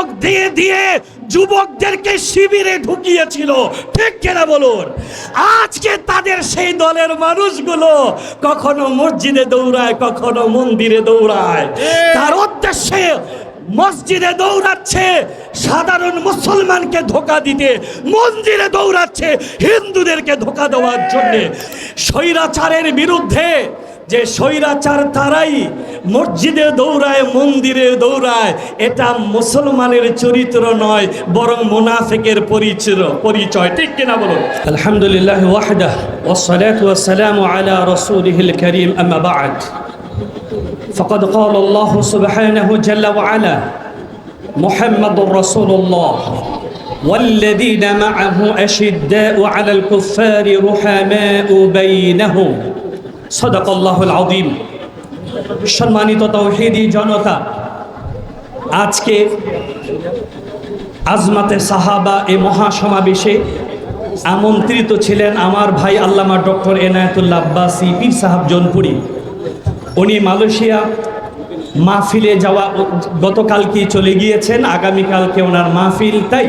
Dialogue দিয়ে দিয়ে যুবকদেরকে শিবিরে ঢুকিয়েছিল। ঠিক কেনা বলুন? আজকে তাদের সেই দলের মানুষগুলো কখনো মসজিদে দৌড়ায় কখনো মন্দিরে দৌড়ায়। তার উদ্দেশ্যে মসজিদে দৌড়াচ্ছে সাধারণ মুসলমানকে ধোকা দিতে মন্দিরে দৌড়াচ্ছে হিন্দুদেরকে ধোকা দেওয়ার জন্যে। স্বৈরাচারের বিরুদ্ধে যে স্বৈরাচার তারাই মসজিদে দৌড়ায় মন্দিরে দৌড়ায় এটা মুসলমানের চরিত্র নয় বরং মুনাফেকের পরিচয় পরিচয় ঠিক কিনা বলুন আলহামদুলিল্লাহ ওয়াহদাহ والصلاة والسلام على رسوله الكريم أما بعد فقد قال الله سبحانه جل وعلا محمد رسول الله والذين معه أشداء على الكفار رحماء بينهم صدق الله العظيم সম্মানিত তৌহিদি জনতা, আজকে আজমাতে সাহাবা এ মহাসমাবেশে আমন্ত্রিত ছিলেন আমার ভাই আল্লামা ডক্টর এনায়তুল্লাহ আব্বাসি পীর সাহাব জনপুরি। উনি মালয়েশিয়া মাহফিলে যাওয়া গতকালকেই চলে গিয়েছেন, আগামীকালকে ওনার মাহফিল। তাই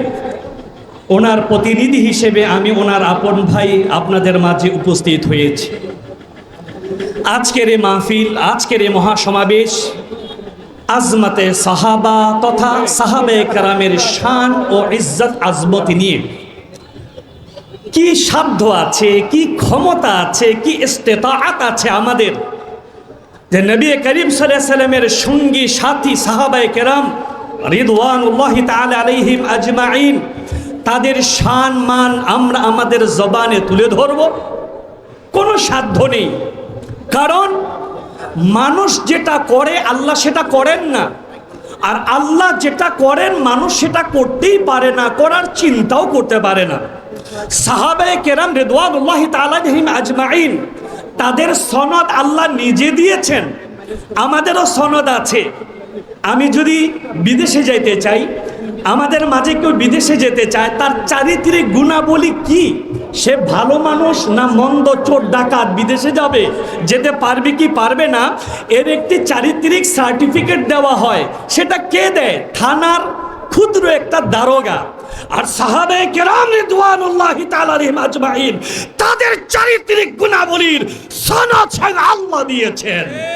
ওনার প্রতিনিধি হিসেবে আমি ওনার আপন ভাই আপনাদের মাঝে উপস্থিত হয়েছি। আজকের এই মাহফিল, আজকের এই মহাসমাবেশ, আজমাতে সাহাবা তথা সাহাবে কারামের শান ও ইজ্জত আজমতি নিয়ে। কি সাধ্য আছে, কি ক্ষমতা আছে, কি ইস্তেতাআত আছে আমাদের? যে নবী করিম সাল্লামের সঙ্গী, সাথী সাহাবায়ে কেরাম রিদওয়ানুল্লাহি তাআলা আলাইহিম আজমাইন তাদের শান মান আমরা আমাদের জবানে তুলে ধরব? কোনো সাধ্য নেই। কারণ মানুষ যেটা করে, আল্লাহ সেটা করেন না। আর আল্লাহ যেটা করেন, মানুষ সেটা করতেই পারে না, করার চিন্তাও করতে পারে না। সাহাবায়ে কেরাম রেদওয়ানুল্লাহি তাআলাহিম আজমাইন, তাদের সনদ আল্লাহ নিজে দিয়েছেন। আমাদেরও সনদ আছে। আমি যদি বিদেশে যাইতে চাই, আমাদের মাঝে কেউ বিদেশে যেতে চায়, তার চারিত্রিক গুণাবলী কি? সে ভালো মানুষ না মন্দ চোর ডাকাত বিদেশে যাবে? যেতে পারবে কি পারবে না? এর একটি চারিত্রিক সার্টিফিকেট দেওয়া হয়। সেটা কে দেয়? থানার ক্ষুদ্র একটা দারোগা। আর সাহাবে কেরাম রিদওয়ানুল্লাহি তাআলা আজমাইন তাদের চারিত্রিক গুণাবলীর সনদ আল্লাহ দিয়েছেন।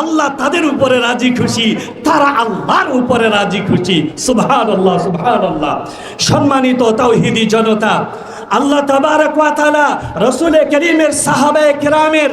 আল্লাহ তাদের উপরে রাজি খুশি, তারা আল্লাহর উপরে রাজি খুশি। সুবহানাল্লাহ সুবহানাল্লাহ। সম্মানিত তাওহীদি জনতা, আল্লাহ তাবারক ওয়া তাআলা রাসূল করিমের কেরামের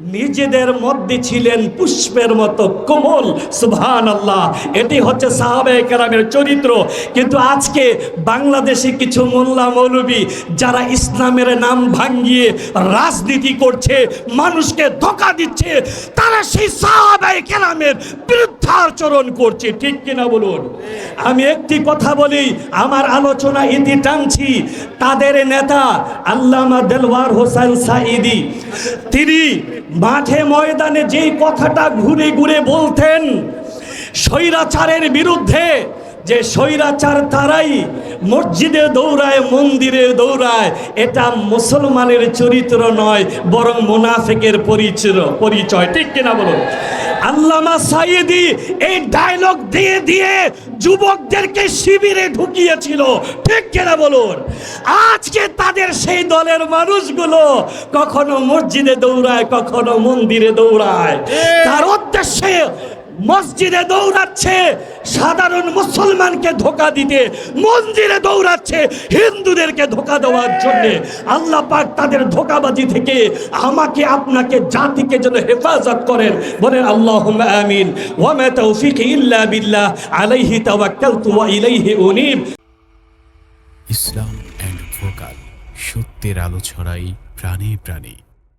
নিজেদের মধ্যে ছিলেন পুষ্পের মতো কোমল সুবহান আল্লাহ এটি হচ্ছে সাহাবে কেরামের চরিত্র। কিন্তু আজকে বাংলাদেশে কিছু মোল্লা মৌলবী যারা ইসলামের নাম ভাঙ্গিয়ে রাজনীতি করছে, মানুষকে ধোকা দিচ্ছে, তারা সেই সাহাবে কেরামের বিরুদ্ধাচরণ করছে। ঠিক কিনা বলুন? আমি একটি কথা বলি, আমার আলোচনা ইতি টানছি। তাদের নেতা আল্লামা দেলওয়ার হোসেন সাইদি তিনি মাঠে ময়দানে যেই কথাটা ঘুরে ঘুরে বলতেন, স্বৈরাচারের বিরুদ্ধে, যে স্বৈরাচার তারাই মসজিদে দৌড়ায়, মন্দিরে দৌড়ায়, এটা মুসলমানের চরিত্র নয়, বরং মুনাফেকের পরিচয় পরিচয়। ঠিক কিনা বলুন? আল্লামা সাইদি এই ডায়লগ দিয়ে দিয়ে যুবকদেরকে শিবিরে ঢুকিয়েছিল। ঠিক কেনা বলুন? আজকে তাদের সেই দলের মানুষগুলো কখনো মসজিদে দৌড়ায় কখনো মন্দিরে দৌড়ায়। তার উদ্দেশ্যে মসজিদে দৌড়াচ্ছে সাধারণ মুসলমানকে ধোকা দিতে মন্দিরে দৌড়াচ্ছে হিন্দুদেরকে ধোকা দেওয়ার জন্য। আল্লাহ পাক তাদের ধোকাবাজি থেকে আমাকে, আপনাকে, জাতিকে যেন হেফাজত করেন। বলেন আল্লাহ আমিন। ওয়ামা তৌফিক ইল্লা বিল্লাহ। আলাইহি তাওয়াক্কালতু ওয়া ইলাইহি উনীব। ইসলাম অ্যান্ড ভোকাল, সত্যের আলো ছড়াই প্রাণে প্রাণে।